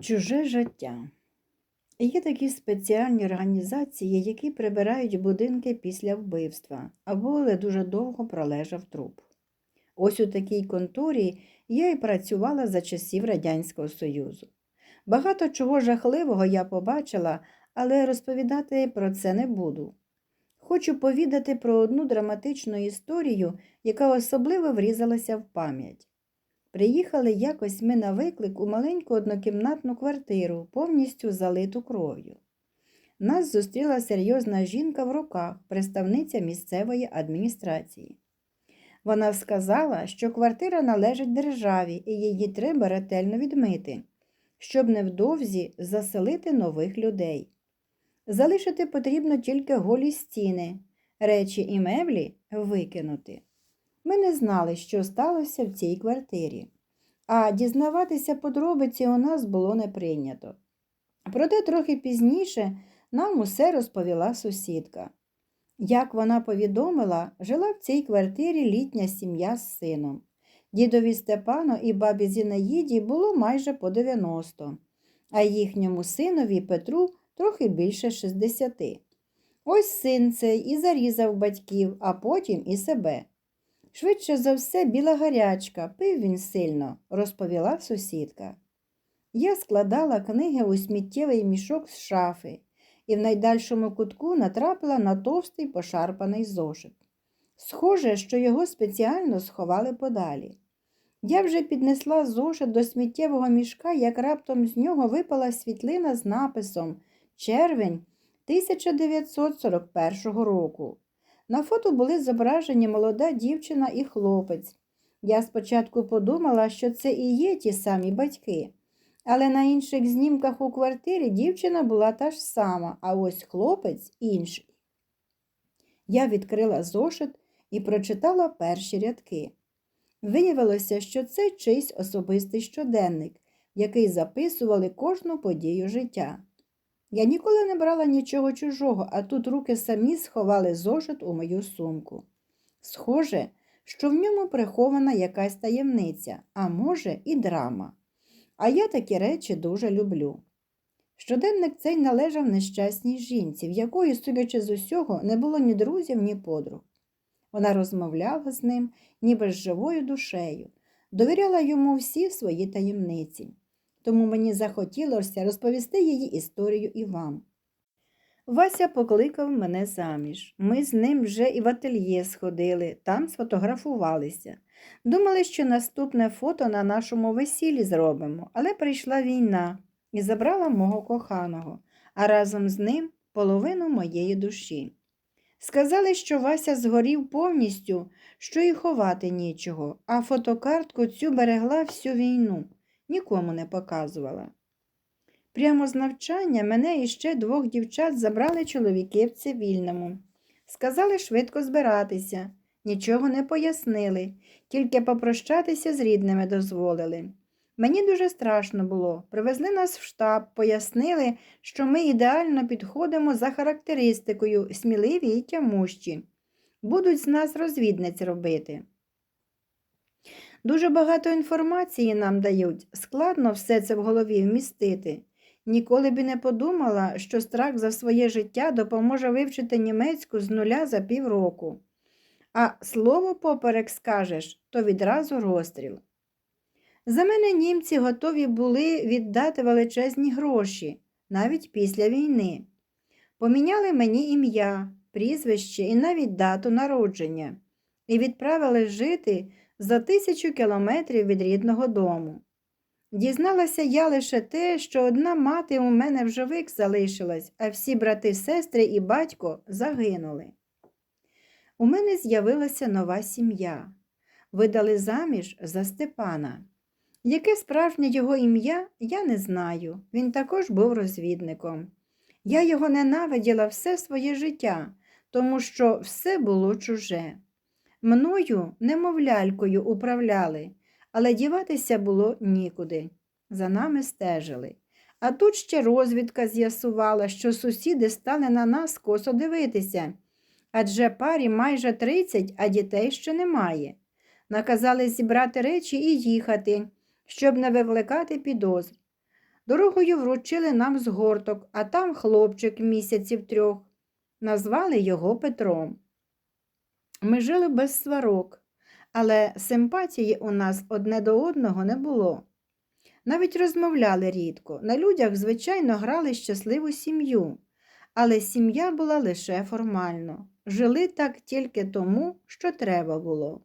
Чуже життя. Є такі спеціальні організації, які прибирають будинки після вбивства або але дуже довго пролежав труп. Ось у такій конторі я і працювала за часів Радянського Союзу. Багато чого жахливого я побачила, але розповідати про це не буду. Хочу повідати про одну драматичну історію, яка особливо врізалася в пам'ять. Приїхали якось ми на виклик у маленьку однокімнатну квартиру, повністю залиту кров'ю. Нас зустріла серйозна жінка в руках, представниця місцевої адміністрації. Вона сказала, що квартира належить державі і її треба ретельно відмити, щоб невдовзі заселити нових людей. Залишити потрібно тільки голі стіни, речі і меблі викинути. Ми не знали, що сталося в цій квартирі, а дізнаватися подробиці у нас було не прийнято. Проте трохи пізніше нам усе розповіла сусідка. Як вона повідомила, жила в цій квартирі літня сім'я з сином. Дідові Степану і бабі Зінаїді було майже по 90, а їхньому синові Петру трохи більше 60. Ось син цей і зарізав батьків, а потім і себе. Швидше за все, біла гарячка, пив він сильно, розповіла сусідка. Я складала книги у сміттєвий мішок з шафи і в найдальшому кутку натрапила на товстий пошарпаний зошит. Схоже, що його спеціально сховали подалі. Я вже піднесла зошит до сміттєвого мішка, як раптом з нього випала світлина з написом Червень 1941 року. На фото були зображені молода дівчина і хлопець. Я спочатку подумала, що це і є ті самі батьки, але на інших знімках у квартирі дівчина була та ж сама, а ось хлопець інший. Я відкрила зошит і прочитала перші рядки. Виявилося, що це чийсь особистий щоденник, який записували кожну подію життя. Я ніколи не брала нічого чужого, а тут руки самі сховали зошит у мою сумку. Схоже, що в ньому прихована якась таємниця, а може, і драма. А я такі речі дуже люблю. Щоденник цей належав нещасній жінці, в якої, судячи з усього, не було ні друзів, ні подруг. Вона розмовляла з ним, ніби з живою душею, довіряла йому всі свої таємниці тому мені захотілося розповісти її історію і вам. Вася покликав мене заміж. Ми з ним вже і в ательє сходили, там сфотографувалися. Думали, що наступне фото на нашому весіллі зробимо, але прийшла війна і забрала мого коханого, а разом з ним половину моєї душі. Сказали, що Вася згорів повністю, що і ховати нічого, а фотокартку цю берегла всю війну нікому не показувала. Прямо з навчання мене і ще двох дівчат забрали чоловіки в цивільному. Сказали швидко збиратися, нічого не пояснили, тільки попрощатися з рідними дозволили. Мені дуже страшно було. Привезли нас в штаб, пояснили, що ми ідеально підходимо за характеристикою, сміливі і тямущі. Будуть з нас розвідниць робити. Дуже багато інформації нам дають, складно все це в голові вмістити. Ніколи б і не подумала, що страх за своє життя допоможе вивчити німецьку з нуля за півроку. А слово поперек скажеш, то відразу розстріл. За мене німці готові були віддати величезні гроші, навіть після війни. Поміняли мені ім'я, прізвище і навіть дату народження і відправили жити за тисячу кілометрів від рідного дому. Дізналася я лише те, що одна мати у мене в живик залишилась, а всі брати, сестри і батько загинули. У мене з'явилася нова сім'я. Видали заміж за Степана. Яке справжнє його ім'я, я не знаю. Він також був розвідником. Я його ненавиділа все своє життя, тому що все було чуже. Мною, немовлялькою, управляли, але діватися було нікуди. За нами стежили. А тут ще розвідка з'ясувала, що сусіди стали на нас косо дивитися. Адже парі майже тридцять, а дітей ще немає. Наказали зібрати речі і їхати, щоб не викликати підозр. Дорогою вручили нам згорток, а там хлопчик місяців трьох. Назвали його Петром. Ми жили без сварок, але симпатії у нас одне до одного не було. Навіть розмовляли рідко. На людях, звичайно, грали щасливу сім'ю, але сім'я була лише формально. Жили так тільки тому, що треба було.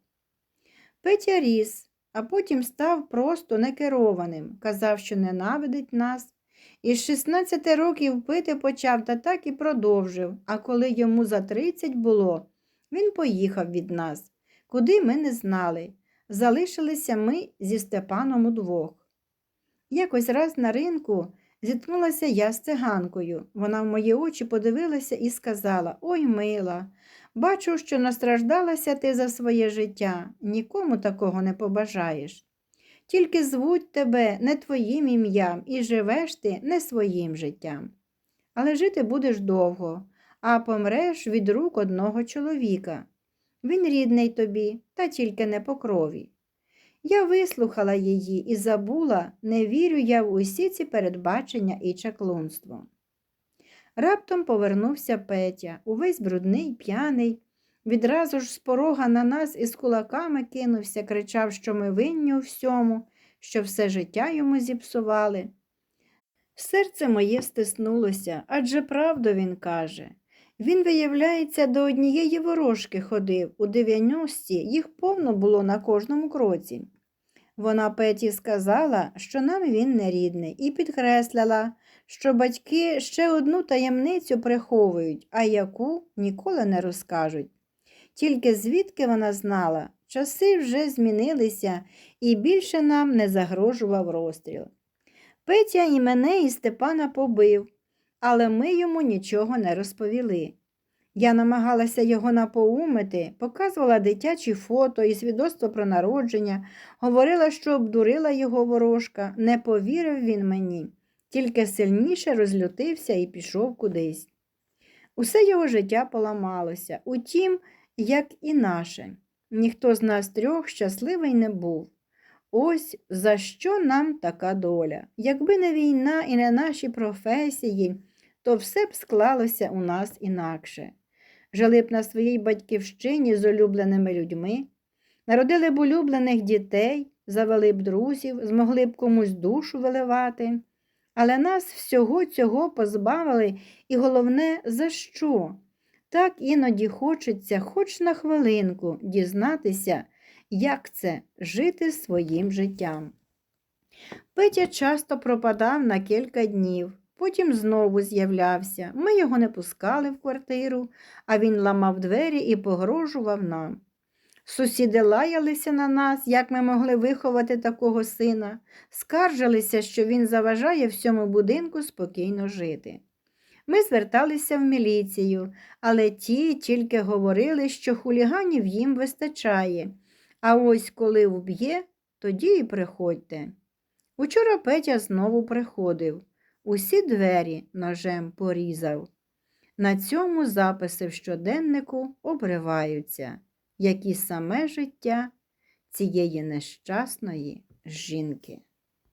Петя ріс, а потім став просто некерованим, казав, що ненавидить нас. Із 16 років пити почав та так і продовжив, а коли йому за 30 було, він поїхав від нас, куди ми не знали. Залишилися ми зі Степаном удвох. Якось раз на ринку зіткнулася я з циганкою. Вона в мої очі подивилася і сказала Ой, мила, бачу, що настраждалася ти за своє життя, нікому такого не побажаєш. Тільки звуть тебе не твоїм ім'ям і живеш ти не своїм життям. Але жити будеш довго, а помреш від рук одного чоловіка. Він рідний тобі, та тільки не по крові. Я вислухала її і забула, не вірю я в усі ці передбачення і чаклунство. Раптом повернувся Петя, увесь брудний, п'яний. Відразу ж з порога на нас із кулаками кинувся, кричав, що ми винні у всьому, що все життя йому зіпсували. Серце моє стиснулося, адже правду він каже. Він, виявляється, до однієї ворожки ходив, у дев'яності їх повно було на кожному кроці. Вона Петі сказала, що нам він не рідний, і підкреслила, що батьки ще одну таємницю приховують, а яку ніколи не розкажуть. Тільки звідки вона знала, часи вже змінилися і більше нам не загрожував розстріл. Петя і мене, і Степана побив, але ми йому нічого не розповіли. Я намагалася його напоумити, показувала дитячі фото і свідоцтво про народження, говорила, що обдурила його ворожка, не повірив він мені, тільки сильніше розлютився і пішов кудись. Усе його життя поламалося, утім, як і наше. Ніхто з нас трьох щасливий не був. Ось за що нам така доля. Якби не війна і не наші професії, то все б склалося у нас інакше. Жили б на своїй батьківщині з улюбленими людьми, народили б улюблених дітей, завели б друзів, змогли б комусь душу виливати. Але нас всього цього позбавили, і головне, за що? Так іноді хочеться, хоч на хвилинку, дізнатися, як це жити своїм життям. Петя часто пропадав на кілька днів, потім знову з'являвся. Ми його не пускали в квартиру, а він ламав двері і погрожував нам. Сусіди лаялися на нас, як ми могли виховати такого сина, скаржилися, що він заважає всьому будинку спокійно жити. Ми зверталися в міліцію, але ті тільки говорили, що хуліганів їм вистачає, а ось коли вб'є, тоді і приходьте. Учора Петя знову приходив, усі двері ножем порізав. На цьому записи в щоденнику обриваються, як і саме життя цієї нещасної жінки.